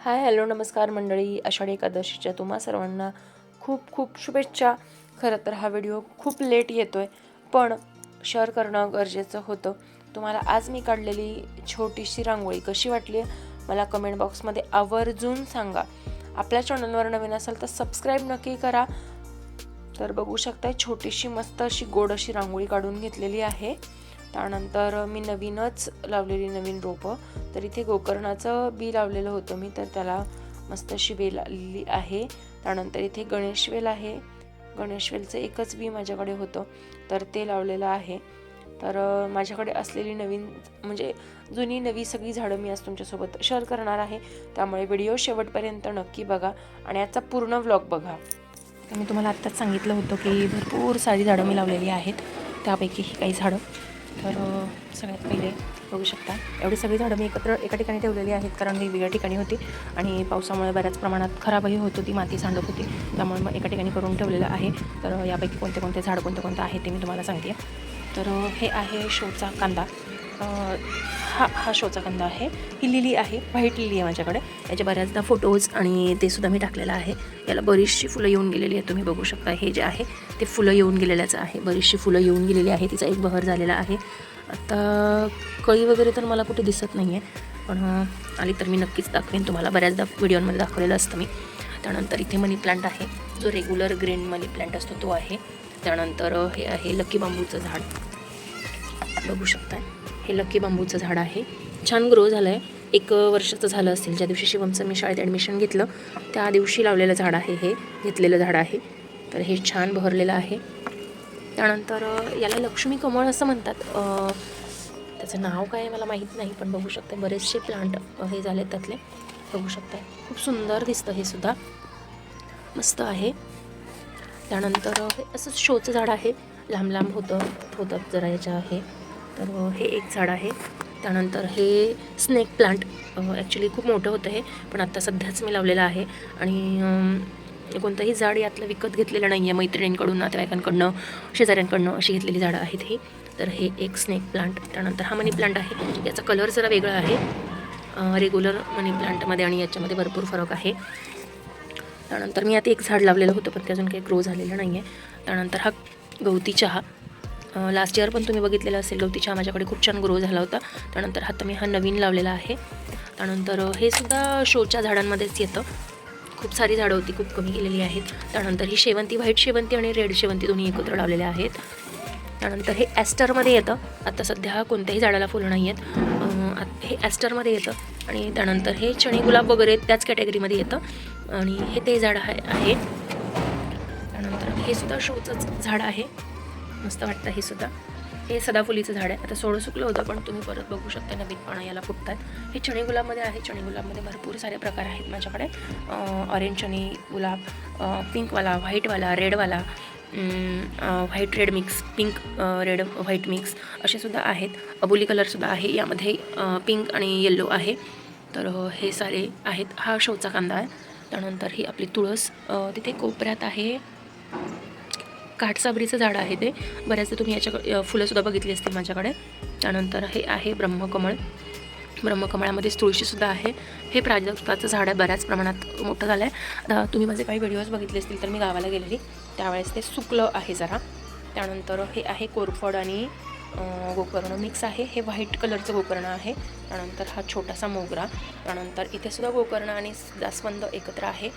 Hi hello नमस्कार मंडळी. आषाढी एकादशीच्या तुम्हा सर्वांना खूप खूप शुभेच्छा. खरं तर हा व्हिडिओ खूप लेट येतो आहे पण शेअर करणं गरजेचं होतं. तुम्हाला आज मी काढलेली छोटीशी रांगोळी कशी वाटली मला कमेंट बॉक्समध्ये आवर्जून सांगा. आपल्या चॅनलवर नवीन असाल तर सबस्क्राईब नक्की करा. तर बघू शकताय छोटीशी मस्त अशी गोड अशी रांगोळी काढून घेतलेली आहे. त्यानंतर मी नवीनच लावलेली नवीन रोपं. तर इथे गोकर्णाचं बी लावलेलं होतं मी तर त्याला मस्त अशी वेल आलेली आहे. त्यानंतर इथे गणेशवेल आहे. गणेशवेलचं एकच बी माझ्याकडे होतं तर ते लावलेलं आहे. तर माझ्याकडे असलेली नवीन म्हणजे जुनी नवी सगळी झाडं मी आज तुमच्यासोबत शेअर करणार आहे. त्यामुळे व्हिडिओ शेवटपर्यंत नक्की बघा आणि याचा पूर्ण व्लॉग बघा. तर मी तुम्हाला आत्ताच सांगितलं होतं की भरपूर सारी झाडं मी लावलेली आहेत. त्यापैकी ही काही झाडं. तर सगळ्यात पहिले बघू शकता. एवढी सगळी झाडं मी एकत्र एका ठिकाणी ठेवलेली आहेत कारण वेगवेगळ्या ठिकाणी होती आणि पावसामुळे बऱ्याच प्रमाणात खराबही होत होती माती सांडत होती. त्यामुळे मग एका ठिकाणी करून ठेवलेलं आहे. तर यापैकी कोणते कोणते झाड कोणते कोणते आहे ते मी तुम्हाला सांगते. तर हे आहे शोचा कांदा. हा हा शोचा कंदा आहे. ही लिली आहे व्हाईट लिली आहे माझ्याकडे. याचे बऱ्याचदा फोटोज आणि ते सुद्धा मी टाकलेलं आहे. याला बरीचशी फुलं येऊन गेलेली आहेत तुम्ही बघू शकता. हे जे आहे ते फुलं येऊन गेलेल्याचं आहे. बरीचशी फुलं येऊन गेलेली आहे. तिचा एक बहर झालेला आहे. आता कळी वगैरे तर मला कुठे दिसत नाही आहे पण आली तर मी नक्कीच दाखवेन. तुम्हाला बऱ्याचदा व्हिडिओमध्ये दाखवलेलं असतं मी. त्यानंतर इथे मनी प्लांट आहे. जो रेग्युलर ग्रीन मनी प्लांट असतो तो आहे. त्यानंतर हे आहे लकी बांबूचं झाड. बघू शकताय. हे लकी बांबूचं झाड आहे. छान ग्रो झालं आहे एक वर्षाचं झालं असेल. ज्या दिवशी शिवमचं मी शाळेत ॲडमिशन घेतलं त्या दिवशी लावलेलं झाड आहे हे. घेतलेलं झाड आहे. तर हे छान बहरलेलं आहे. त्यानंतर याला लक्ष्मी कमळ असं म्हणतात. त्याचं नाव काय आहे मला माहीत नाही पण बघू शकते. बरेचसे प्लांट हे झाले त्यातले. बघू शकताय. खूप सुंदर दिसतं हे सुद्धा. मस्त आहे. त्यानंतर हे असं शोचं झाड आहे. लांब लांब होतं होतं जरा याच्या हे. तर हे एक झाड आहे. त्यानंतर हे स्नेक प्लांट ॲक्च्युली खूप मोठं होतं हे पण आत्ता सध्याच मी लावलेलं आहे. आणि कोणतंही झाड यातलं विकत घेतलेलं नाही आहे मैत्रिणींकडून नातेवाईकांकडनं शेजाऱ्यांकडनं अशी घेतलेली झाडं आहेत ही. तर हे एक स्नेक प्लांट त्यानंतर हा मनी प्लांट आहे. याचा कलर जरा वेगळा आहे. रेग्युलर मनी प्लांटमध्ये आणि याच्यामध्ये भरपूर फरक आहे. त्यानंतर मी आता एक झाड लावलेलं होतं पण ते अजून काही ग्रो झालेलं नाही आहे त्यानंतर हा गवती चहा. लास्ट इयर पण तुम्ही बघितलेलं असेल गवतीच्या माझ्याकडे खूप छान ग्रो झाला होता. त्यानंतर आता मी हा नवीन लावलेला आहे. त्यानंतर हे सुद्धा शोच्या झाडांमध्येच येतं. खूप सारी झाडं होती खूप कमी केलेली आहेत. त्यानंतर ही शेवंती व्हाईट शेवंती आणि रेड शेवंती दोन्ही एकत्र लावलेले आहेत. त्यानंतर हे ॲस्टरमध्ये येतं. आता सध्या कोणत्याही झाडाला फुलं नाही आहेत. हे ॲस्टरमध्ये येतं. आणि त्यानंतर हे चणी गुलाब वगैरे त्याच कॅटेगरीमध्ये येतं. आणि हे ते झाड आहे आहे. त्यानंतर हे सुद्धा शोचंच झाड आहे. मस्त वाटतं हे सुद्धा. हे सदाफुलीचं झाड आहे. आता सोळं सुकलं होतं पण तुम्ही परत बघू शकता नवीन पानं याला फुटतात. हे चणी गुलाबमध्ये आहे. चणी गुलाबमध्ये भरपूर सारे प्रकार आहेत माझ्याकडे. ऑरेंज चणी गुलाब पिंकवाला व्हाईटवाला रेडवाला white red mix pink red white mix असे सुद्धा आहेत. अबोली कलरसुद्धा आहे. यामध्ये पिंक आणि येल्लो आहे. तर हे सारे आहेत. हा शोचा कांदा आहे. त्यानंतर ही आपली तुळस. तिथे कोपऱ्यात आहे. काठसाबरीचं झाड आहे ते. बऱ्याचदा तुम्ही याच्या फुलंसुद्धा बघितली असतील माझ्याकडे. त्यानंतर हे आहे ब्रह्मकमळ. ब्रह्मकमळामध्येच तुळशीसुद्धा आहे. हे प्राजक्ताचं झाड आहे बऱ्याच प्रमाणात मोठं झालं आहे तुम्ही माझे काही व्हिडिओज बघितले असतील तर मी गावाला गेलेली. त्यावेळेस ते सुकलं आहे जरा. त्यानंतर हे आहे कोरफड आणि गोकर्ण मिक्स आहे. हे व्हाईट कलरचं गोकर्ण आहे. त्यानंतर हा छोटासा मोगरा. त्यानंतर इथेसुद्धा गोकर्ण आणि जास्वंद एकत्र आहे.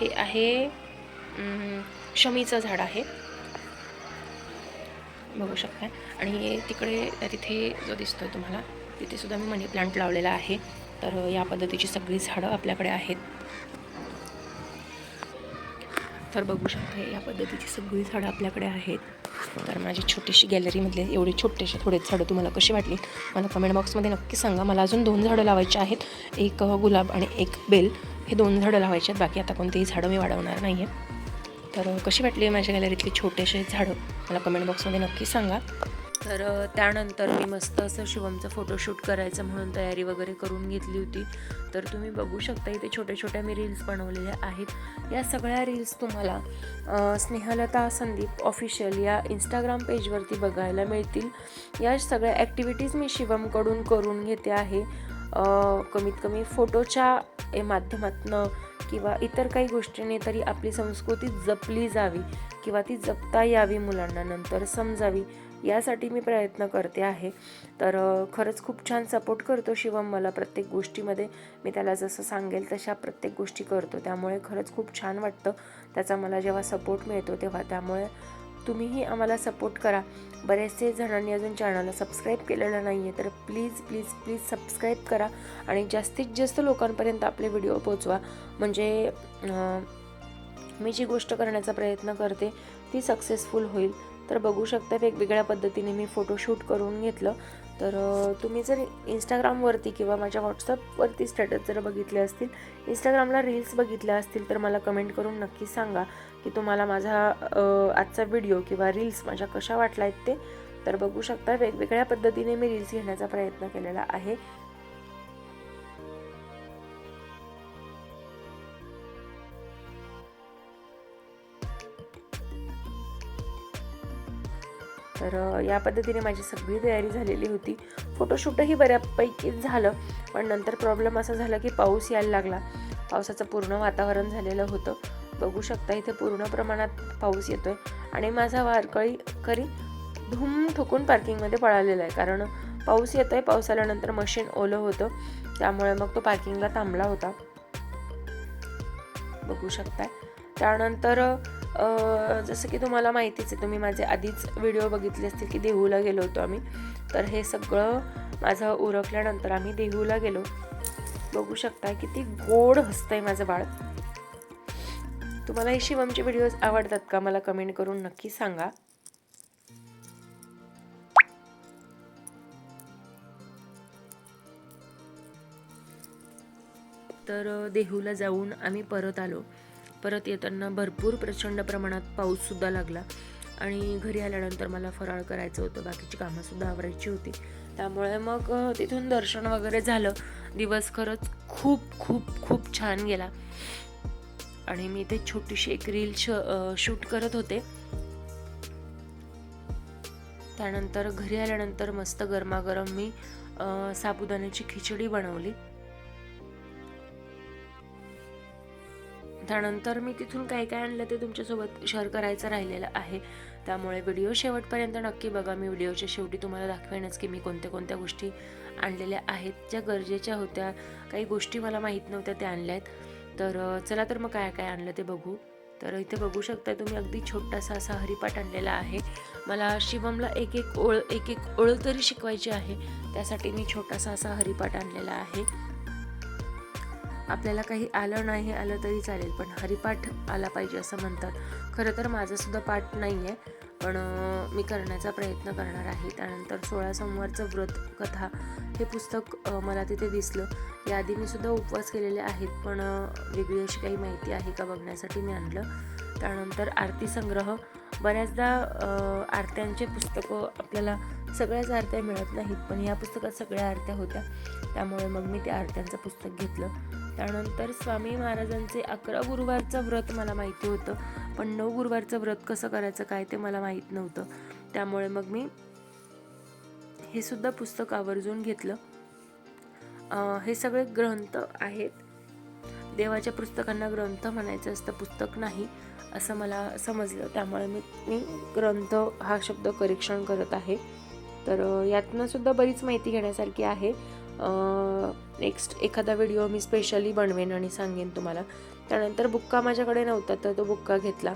हे आहे शमीचं झाड आहे. बघू शकता. आणि तिकडे तिथे जो दिसतो आहे तुम्हाला तिथेसुद्धा मी मनी प्लांट लावलेला आहे. तर या पद्धतीची सगळी झाडं आपल्याकडे आहेत. तर बघू शकता या पद्धतीची सगळी झाडं आपल्याकडे आहेत. तर माझी छोटीशी गॅलरीमधले एवढे छोटेसे थोडे झाडं तुम्हाला कशी वाटली मला कमेंट बॉक्समध्ये नक्की सांगा. मला अजून दोन झाडं लावायची आहेत. एक गुलाब आणि एक बेल. हे दोन झाडं लावायची आहेत. बाकी आता कोणतेही झाडं मी वाढवणार नाही आहे तर कशी वाटली माझ्या गॅलरीतली छोटेसे झाडं? मला कमेंट बॉक्समध्ये नक्की सांगा. तर त्यानंतर मी मस्त असं शिवमचं फोटोशूट करायचं म्हणून तयारी वगैरे करून घेतली होती. तर तुम्ही बघू शकता इथे छोट्या छोट्या मी रील्स बनवलेल्या आहेत. या सगळ्या रील्स तुम्हाला स्नेहलता संदीप ऑफिशियल या इंस्टाग्राम पेजवरती बघायला मिळतील. या सगळ्या ॲक्टिव्हिटीज मी शिवमकडून करून घेते आहे. कमीत कमी फोटोच्या ए माध्यमातनं किंवा इतर काही गोष्टींनी तरी आपली संस्कृती जपली जावी किंवा ती जपता यावी मुलांना नंतर समजावी यासाठी मी प्रयत्न करते आहे. तर खरंच खूप छान सपोर्ट करतो शिवम मला प्रत्येक गोष्टीमध्ये. मी त्याला जसं सांगेल तशा प्रत्येक गोष्टी करतो. त्यामुळे खरंच खूप छान वाटतं. त्याचा मला जेव्हा सपोर्ट मिळतो तेव्हा. त्यामुळे तुम्हीही आम्हाला सपोर्ट करा. बरेचसे जणांनी अजून चॅनलला सबस्क्राईब केलेलं नाही आहे तर प्लीज प्लीज प्लीज सबस्क्राईब करा आणि जास्तीत जास्त लोकांपर्यंत आपले व्हिडिओ पोचवा म्हणजे मी जी गोष्ट करण्याचा प्रयत्न करते ती सक्सेसफुल होईल. तर बघू शकता वेगवेगळ्या पद्धतीने मी फोटोशूट करून घेतलं. तर तुम्ही जर इंस्टाग्रामवरती किंवा माझ्या व्हॉट्सअपवरती स्टेटस जर बघितले असतील इंस्टाग्रामला रील्स बघितल्या असतील तर मला कमेंट करून नक्की सांगा की तुम्हाला माझा आजचा व्हिडिओ किंवा रील्स माझ्या कशा वाटल्या आहेत ते. तर बघू शकता वेगवेगळ्या पद्धतीने मी रील्स घेण्याचा प्रयत्न केलेला आहे. तर या पद्धतीने माझी सगळी तयारी झालेली होती. फोटोशूटही बऱ्यापैकी झालं पण नंतर प्रॉब्लेम असा झाला की पाऊस यायला लागला. पावसाचं पूर्ण वातावरण झालेलं होतं. बघू शकता इथे पूर्ण प्रमाणात पाऊस येतोय. आणि माझा वारकळी करी धूम ठोकून पार्किंगमध्ये पळालेला आहे. कारण पाऊस येतो पाऊस आल्यानंतर मशीन ओलं होतं. त्यामुळे मग तो पार्किंगला थांबला होता. बघू शकताय. त्यानंतर जसं की तुम्हाला माहितीच आहे तुम्ही माझे आधीच व्हिडिओ बघितले असतील की देहूला गेलो होतो आम्ही. तर हे सगळं माझं उरकल्यानंतर आम्ही देहूला गेलो. बघू शकता किती गोड हसतंय माझं बाळ. तुम्हाला हे शिवमचे व्हिडिओज आवडतात का? मला कमेंट करून नक्की सांगा. तर देहूला जाऊन आम्ही परत आलो. परत येताना भरपूर प्रचंड प्रमाणात पाऊससुद्धा लागला. आणि घरी आल्यानंतर मला फराळ करायचं होतं बाकीची कामंसुद्धा आवरायची होती. त्यामुळे मग तिथून दर्शन वगैरे झालं. दिवस खरंच खूप खूप खूप छान गेला. आणि मी इथे छोटीशी एक रील श शूट करत होते. त्यानंतर घरी आल्यानंतर मस्त गरमागरम मी साबुदाण्याची खिचडी बनवली. त्यानंतर मी तिथून काय काय आणलं ते तुमच्यासोबत शेअर करायचं राहिलेलं आहे. त्यामुळे व्हिडिओ शेवटपर्यंत नक्की बघा. मी व्हिडिओच्या शेवटी तुम्हाला दाखवेनच की मी कोणत्या कोणत्या गोष्टी आणलेल्या आहेत. ज्या गरजेच्या होत्या काही गोष्टी मला माहीत नव्हत्या त्या आणल्या आहेत तर चला तर मग काय काय आणलं ते बघू. तर इथे बघू शकता तुम्ही अगदी छोटासा असा हरिपाठ आणलेला आहे. मला शिवमला एक एक ओळ एक एक ओळ तरी शिकवायची आहे. त्यासाठी मी छोटासा असा हरिपाठ आणलेला आहे. आपल्याला काही आलं नाही आलं तरी चालेल पण हरिपाठ आला पाहिजे असं म्हणतात. खरं तर माझासुद्धा पाठ नाही आहे पण मी करण्याचा प्रयत्न करणार आहे. त्यानंतर सोळा सोमवारचं व्रत कथा हे पुस्तक मला तिथे दिसलं. याआधी मी सुद्धा उपवास केलेले आहेत पण वेगळी अशी काही माहिती आहे का बघण्यासाठी मी आणलं. त्यानंतर आरती संग्रह. बऱ्याचदा आरत्यांचे पुस्तकं आपल्याला सगळ्याच आरत्या मिळत नाहीत पण या पुस्तकात सगळ्या आरत्या होत्या. त्यामुळे मग मी त्या आरत्यांचं पुस्तक घेतलं. त्यानंतर स्वामी महाराजांचे अकरा गुरुवारचं व्रत मला माहिती होतं. पण नऊ गुरुवारचं व्रत कसं करायचं काय ते मला माहीत नव्हतं. त्यामुळे मग मी हे सुद्धा पुस्तक आवर्जून घेतलं. हे सगळे ग्रंथ आहेत. देवाच्या पुस्तकांना ग्रंथ म्हणायचं असतं पुस्तक नाही असं मला समजलं. त्यामुळे मी मी ग्रंथ हा शब्द करेक्शन करत आहे. तर अं, यातनं सुद्धा बरीच माहिती घेण्यासारखी आहे. नेक्स्ट एखादा व्हिडिओ मी स्पेशली बनवेन आणि सांगेन तुम्हाला. त्यानंतर बुक्का माझ्याकडे नव्हता तर तो बुक्का घेतला.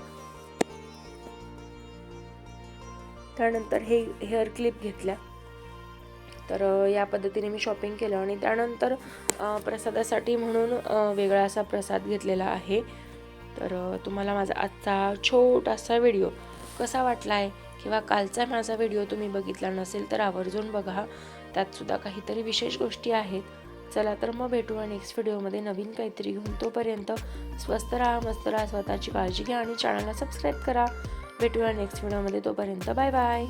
त्यानंतर हे हेअर क्लिप घेतल्या. तर या पद्धतीने मी शॉपिंग केलं आणि त्यानंतर प्रसादासाठी म्हणून वेगळा असा प्रसाद घेतलेला आहे. तर तुम्हाला माझा आजचा छोटासा व्हिडिओ कसा वाटला आहे किंवा कालचा माझा व्हिडिओ तुम्ही बघितला नसेल तर आवर्जून बघा. त्यात सुद्धा काहीतरी विशेष गोष्टी आहेत. चला तर मग भेटूया नेक्स्ट व्हिडिओमध्ये नवीन काहीतरी घेऊन तोपर्यंत स्वस्त राहा मस्त राहा स्वतःची काळजी घ्या आणि चॅनलला सबस्क्राईब करा. भेटूया नेक्स्ट व्हिडिओमध्ये तोपर्यंत बाय बाय